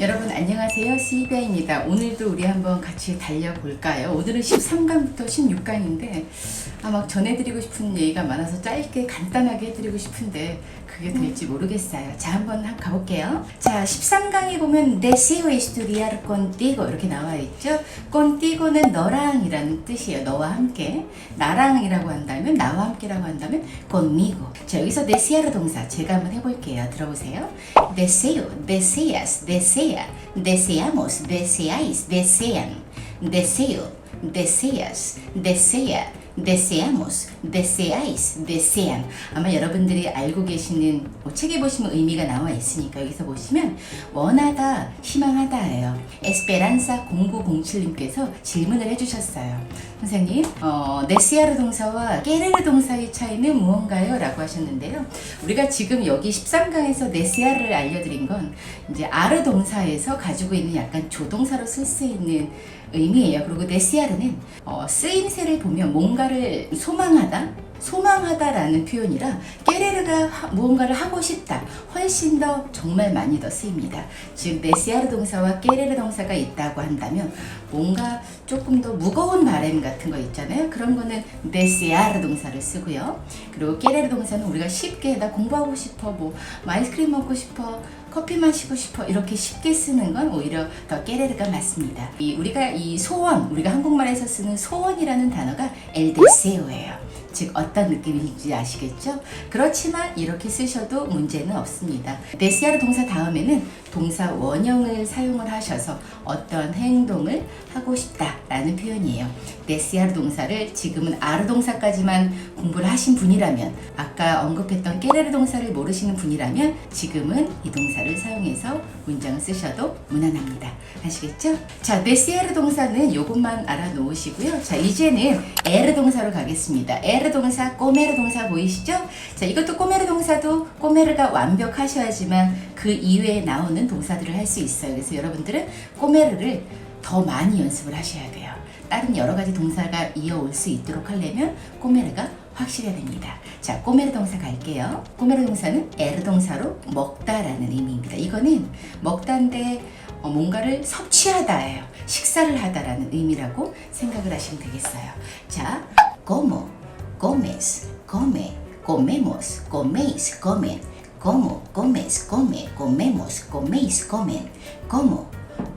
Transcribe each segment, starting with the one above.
여러분 안녕하세요. 시비아입니다. 오늘도 우리 한번 같이 달려볼까요? 오늘은 13강부터 16강인데 아, 막 전해드리고 싶은 얘기가 많아서 짧게 간단하게 해드리고 싶은데 그게 될지 모르겠어요. 자, 한번 한- 가볼게요. 자, 13강에 보면 Deseo estudiar contigo 이렇게 나와 있죠. contigo는 너랑이라는 뜻이에요. 너와 함께. 나랑이라고 한다면 나와 함께라고 한다면 conmigo. 자, 여기서 desear 동사 제가 한번 해볼게요. 들어보세요. deseo, deseas, desea, deseamos, deseáis, desean, deseo, deseas, desea, deseamos, deseáis, desean. 아마 여러분들이 알고 계시는 뭐 책에 보시면 의미가 나와 있으니까 여기서 보시면 원하다, 희망하다예요. 에스페란사 0907님께서 질문을 해주셨어요. 선생님, 어, 네시아르 동사와 깨르르 동사의 차이는 무언가요? 라고 하셨는데요. 우리가 지금 여기 13강에서 네시아를 알려드린 건 이제 아르 동사에서 가지고 있는 약간 조동사로 쓸 수 있는 의미예요. 그리고 네시아르는 어, 쓰임새를 보면 뭔가를 소망하다, 소망하다라는 표현이라 깨레르가 하- 무언가를 하고 싶다 훨씬 더 정말 많이 더 쓰입니다. 즉 네시아르 동사와 깨레르 동사가 있다고 한다면 뭔가 조금 더 무거운 바램 같은 거 있잖아요. 그런 거는 네시아르 동사를 쓰고요. 그리고 깨레르 동사는 우리가 쉽게 나 공부하고 싶어 뭐, 뭐 아이스크림 먹고 싶어 커피 마시고 싶어 이렇게 쉽게 쓰는 건 오히려 더 깨레르가 맞습니다. 이 우리가 이 소원 우리가 한국말에서 쓰는 소원이라는 단어가 엘데세오예요. 즉 어떤 느낌인지 아시겠죠? 그렇지만 이렇게 쓰셔도 문제는 없습니다. 데시아르 동사 다음에는 동사 원형을 사용을 하셔서 어떤 행동을 하고 싶다라는 표현이에요. 데시아르 동사를 지금은 아르 동사까지만 공부를 하신 분이라면 아까 언급했던 깨레르 동사를 모르시는 분이라면 지금은 이 동사를 사용해서 문장을 쓰셔도 무난합니다. 아시겠죠? 자, 데시아르 동사는 이것만 알아놓으시고요. 자, 이제는 에르 동사로 가겠습니다. 에르 동사, 꼬메르 동사 보이시죠? 자, 이것도 꼬메르 동사도 꼬메르가 완벽하셔야지만 그 이외에 나오는 동사들을 할 수 있어요. 그래서 여러분들은 꼬메르를 더 많이 연습을 하셔야 돼요. 다른 여러 가지 동사가 이어올 수 있도록 하려면 꼬메르가 확실해야 됩니다. 자, 꼬메르 동사 갈게요. 꼬메르 동사는 에르 동사로 먹다라는 의미입니다. 이거는 먹다인데 어, 뭔가를 섭취하다예요. 식사를 하다라는 의미라고 생각을 하시면 되겠어요. 자, como, comes, come, comemos, coméis, comen, como, comes, come, comemos, coméis, comen, como,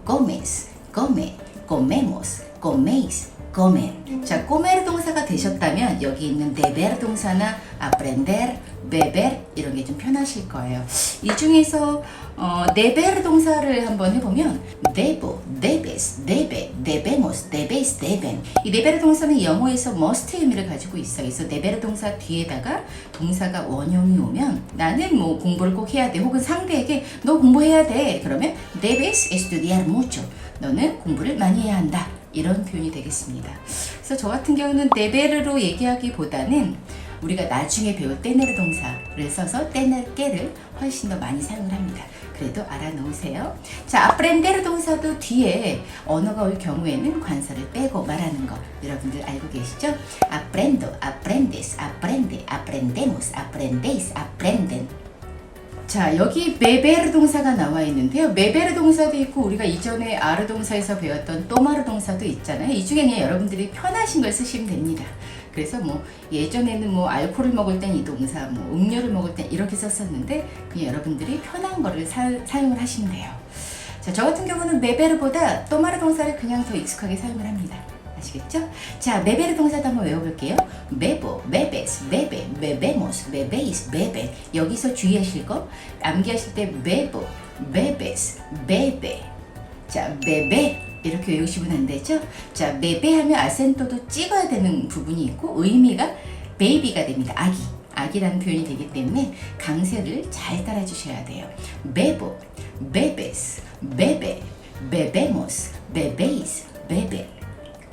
comes, come, comemos, coméis, comen. 자, comer 동사가 되셨다면 여기 있는 deber 동사나 aprender, beber 이런 게 좀 편하실 거예요. 이 중에서 어, deber 동사를 한번 해보면 debo, debes, debe, debemos, debéis, deben 이 deber 동사는 영어에서 must 의미를 가지고 있어요. 그래서 deber 동사 뒤에다가 동사가 원형이 오면 나는 뭐 공부를 꼭 해야 돼 혹은 상대에게 너 공부해야 돼 그러면 debes estudiar mucho 너는 공부를 많이 해야 한다 이런 표현이 되겠습니다. 그래서 저 같은 경우는 데베르로 얘기하기보다는 우리가 나중에 배울 떼네르 동사를 써서 떼네르게를 훨씬 더 많이 사용을 합니다. 그래도 알아놓으세요. 자, 아프렌데르 동사도 뒤에 언어가 올 경우에는 관사를 빼고 말하는 거 여러분들 알고 계시죠? aprendo, aprendes, aprende, aprendemos, aprendéis, aprenden. 자, 여기 메베르 동사가 나와 있는데요. 메베르 동사도 있고 우리가 이전에 아르 동사에서 배웠던 또마르 동사도 있잖아요. 이 중에 여러분들이 편하신 걸 쓰시면 됩니다. 그래서 뭐 예전에는 뭐 알코올을 먹을 땐 이 동사, 뭐 음료를 먹을 땐 이렇게 썼었는데 그냥 여러분들이 편한 거를 사, 사용을 하시면 돼요. 자, 저 같은 경우는 메베르보다 또마르 동사를 그냥 더 익숙하게 사용을 합니다. 아시겠죠? 자, 메베르 동사도 한번 외워볼게요. 메보, 메베스, 베베, 베베모스, 베베이스, 베베. 여기서 주의하실 거 암기하실 때 메보, 베베스, 베베. 자, 베베 이렇게 외우시면 안 되죠? 자, 베베 하면 아센토도 찍어야 되는 부분이 있고 의미가 베이비가 됩니다. 아기. 아기라는 표현이 되기 때문에 강세를 잘 따라 주셔야 돼요. 베보, 베베스, 베베, 베베모스, 베베이스, 베베.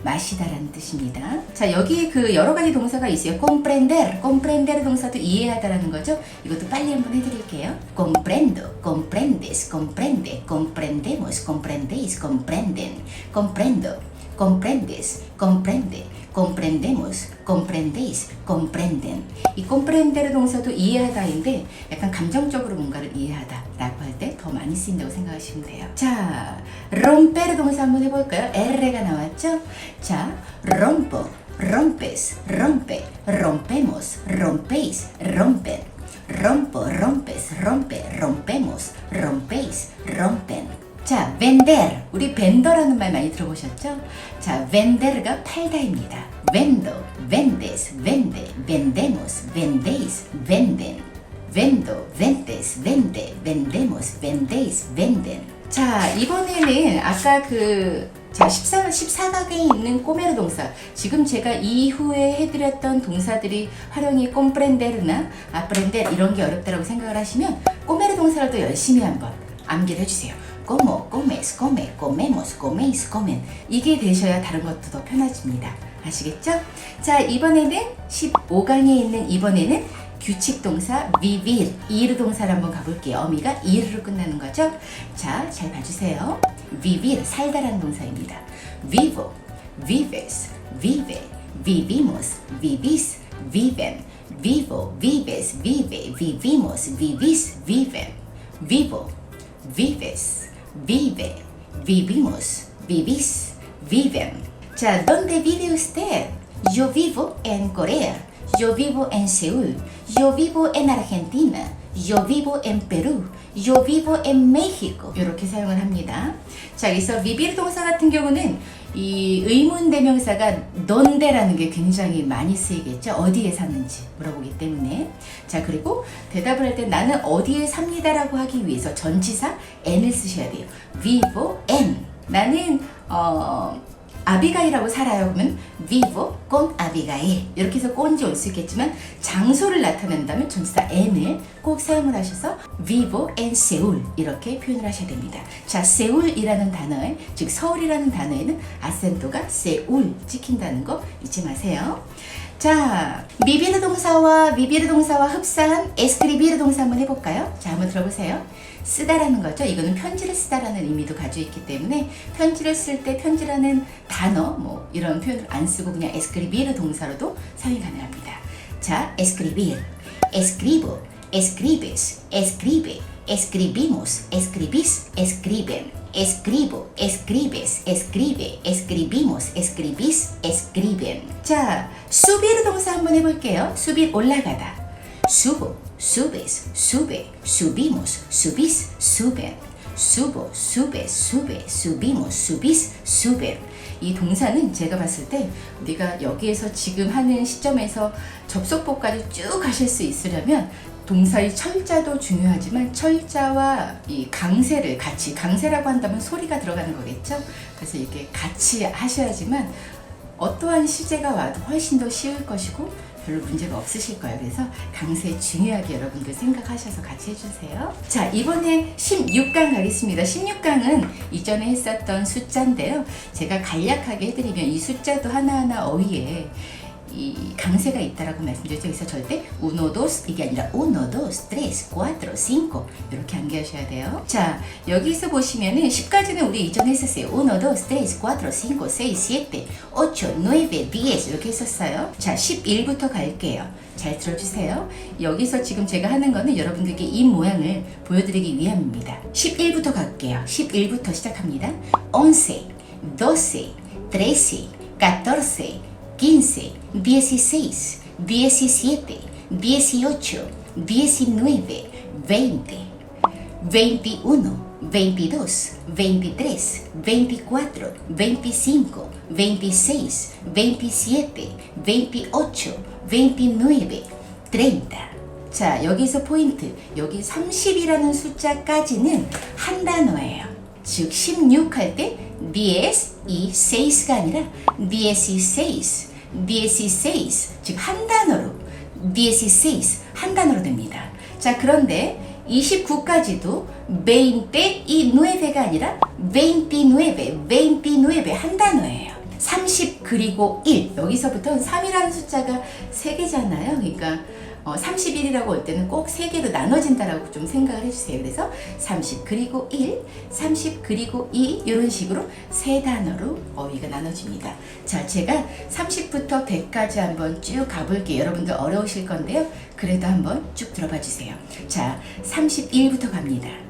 마시다라는 뜻입니다. 자, 여기 그 여러 가지 동사가 있어요. comprender, comprender 동사도 이해하다라는 거죠. 이것도 빨리 한번 해드릴게요. comprendo, comprendes, comprende, comprendemos, comprendéis, comprenden, comprendo, comprendes, comprende, comprendemos, comprendéis, comprenden. 이 comprender 동사도 이해하다인데 약간 감정적으로 뭔가를 이해하다라고 할 때 더 많이 쓰인다고 생각하시면 돼요. 자, romper 동사 한번 해볼까요? R가 나왔죠? 자, rompo, rompes, rompe, rompemos, rompéis, rompen, rompo, rompes, rompe, rompemos, rompéis, rompen. 자, vender. 우리 벤더라는 말 많이 들어보셨죠? 자, vender가 팔다입니다. vendo, vendes, vende, vendemos, vendéis, venden. Vendo, vendes, vende, vendemos, vendéis, venden. 자, 이번에는 아까 그 자, 14, 14각에 있는 꼬메르 동사. 지금 제가 이후에 해드렸던 동사들이 활용이 꼼프렌데르나 아프렌데 이런 게 어렵다고 생각을 하시면 꼬메르 동사를 더 열심히 한번 암기를 해주세요. como, comes, come, comemos, coméis, comen. 이게 되셔야 다른 것도 더 편해집니다. 아시겠죠? 자, 이번에는 15강에 있는 이번에는 규칙 동사 vivir, ir 동사를 한번 가볼게요. 어미가 ir로 끝나는 거죠? 자, 잘 봐주세요. vivir, 살다라는 동사입니다. vivo, vives, vive, vivimos, vivis, viven, vivo, vives, vive, vivimos, vivis, viven, vivo, vives, vive, vivimos, vivís, viven. 자, ¿dónde vive usted? Yo vivo en Corea. Yo vivo en Seúl. Yo vivo en Argentina. Yo vivo en Perú. Yo vivo en México. 이렇게 사용을 합니다. 자, 여기서 vivir 동사 같은 경우는 이 의문 대명사가 넌데라는 게 굉장히 많이 쓰이겠죠. 어디에 사는지 물어보기 때문에. 자, 그리고 대답을 할 때 나는 어디에 삽니다라고 하기 위해서 전치사 n을 쓰셔야 돼요. vivo en. 나는 어 아비가일하고 살아요. 그러면 vivo con Abigail 이렇게 해서 꼰지 올 수 있겠지만 장소를 나타낸다면 전치사 n을 꼭 사용을 하셔서 vivo en Seoul 이렇게 표현을 하셔야 됩니다. 자, 세울이라는 단어에 즉 서울이라는 단어에는 아센토가 세울 찍힌다는 거 잊지 마세요. 자, 미비르 동사와 미비르 동사와 흡사한 에스크리비르 동사 한번 해볼까요? 자, 한번 들어보세요. 쓰다라는 거죠. 이거는 편지를 쓰다라는 의미도 가지고 있기 때문에 편지를 쓸 때 편지라는 단어 뭐 이런 표현을 안 쓰고 그냥 에스크리비르 동사로도 사용이 가능합니다. 자, escribir, escribo, escribes, escribe, escribimos, escribís, escriben, escribo, escribes, escribe, escribimos, escribís, escriben. 자, 수비르 동사 한번 해볼게요. 수비 올라가다. subo, subes, sube, subimos, subís, suben. subo, subes, sube, subimos, subís, suben. 이 동사는 제가 봤을 때 우리가 여기에서 지금 하는 시점에서 접속법까지 쭉 하실 수 있으려면 동사의 철자도 중요하지만 철자와 이 강세를 같이 강세라고 한다면 소리가 들어가는 거겠죠. 그래서 이렇게 같이 하셔야지만 어떠한 시제가 와도 훨씬 더 쉬울 것이고 별로 문제가 없으실 거예요. 그래서 강세 중요하게 여러분들 생각하셔서 같이 해주세요. 자, 이번에 16강 가겠습니다. 16강은 이전에 했었던 숫자인데요. 제가 간략하게 해드리면 이 숫자도 하나하나 어휘에 이 강세가 있다라고 말씀드렸죠. 그래서 절대 uno, dos 이게 아니라 uno, dos, tres, cuatro, cinco 이렇게 암기하셔야 돼요. 자, 여기서 보시면은 10까지는 우리 이전에 했었어요. uno, dos, tres, cuatro, cinco, seis, siete, ocho, nueve, diez 이렇게 했었어요. 자, 11부터 갈게요. 잘 들어주세요. 여기서 지금 제가 하는 거는 여러분들께 이 모양을 보여드리기 위함입니다. 11부터 갈게요. 11부터 시작합니다. once, doce, trece, catorce, 15, 16, 17, 18, 19, 20, 21, 22, 23, 24, 25, 26, 27, 28, 29, 30. 자, 여기서 포인트. 여기 30이라는 숫자까지는 한 단어예요. 즉, 16 할 때, diez y seis가 아니라 dieciséis, dieciséis. 즉, 한 단어로, dieciséis. 한 단어로 됩니다. 자, 그런데 29까지도 20 y nueve가 아니라 29, 29. 한 단어예요. 30 그리고 1 여기서부터는 3이라는 숫자가 3개잖아요 그러니까 어, 31이라고 할 때는 꼭 3개로 나눠진다라고 좀 생각을 해주세요. 그래서 30 그리고 1 30 그리고 2 이런 식으로 세 단어로 어휘가 나눠집니다. 자 제가 30부터 100까지 한번 쭉 가볼게요. 여러분들 어려우실 건데요. 그래도 한번 쭉 들어봐 주세요. 자 31부터 갑니다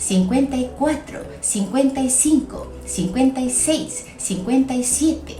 54, 55, 56, 57,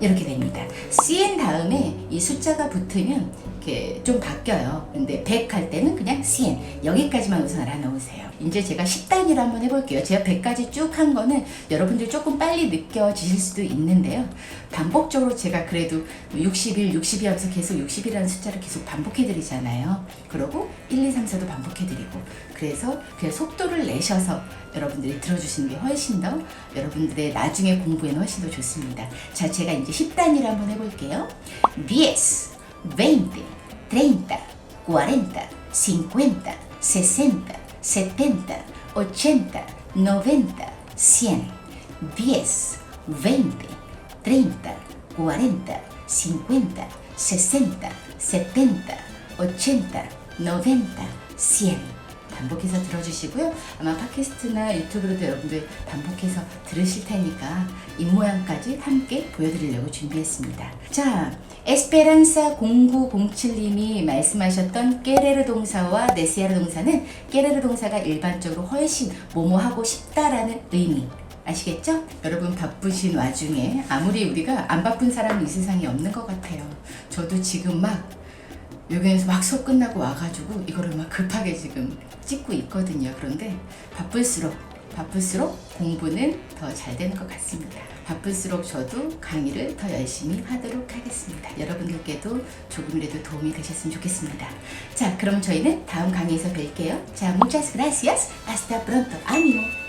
이렇게 됩니다. 100 다음에 이 숫자가 붙으면 이렇게 좀 바뀌어요. 근데 100 할 때는 그냥 100 여기까지만 우선 알아놓으세요. 이제 제가 10단위로 한번 해볼게요. 제가 100까지 쭉 한 거는 여러분들 조금 빨리 느껴지실 수도 있는데요. 반복적으로 제가 그래도 60일, 60일 하면서 계속 60이라는 숫자를 계속 반복해드리잖아요. 그러고 1, 2, 3, 4도 반복해드리고 그래서 그냥 속도를 내셔서 여러분들이 들어주시는 게 훨씬 더 여러분들의 나중에 공부에는 훨씬 더 좋습니다. 자, 제가 이제 10단위로 한번 해볼게요. 10, 20, 30, 40, 50, 60, 70, 80, 90, 100. 10, 20, 30, 40, 50, 60, 70, 80, 90, 100. 반복해서 들어주시고요. 아마 팟캐스트나 유튜브로도 여러분들 반복해서 들으실 테니까 입모양까지 함께 보여드리려고 준비했습니다. 자, 에스페란사 0907님이 말씀하셨던 깨레르 동사와 네시아르 동사는 깨레르 동사가 일반적으로 훨씬 뭐뭐하고 싶다라는 의미. 아시겠죠? 여러분 바쁘신 와중에 아무리 우리가 안 바쁜 사람은 이 세상에 없는 것 같아요. 저도 지금 막 여기에서 막 수업 끝나고 와가지고 이거를 막 급하게 지금 찍고 있거든요. 그런데 바쁠수록 바쁠수록 공부는 더 잘 되는 것 같습니다. 바쁠수록 저도 강의를 더 열심히 하도록 하겠습니다. 여러분들께도 조금이라도 도움이 되셨으면 좋겠습니다. 자, 그럼 저희는 다음 강의에서 뵐게요. 자, muchas gracias. Hasta pronto. ánimo.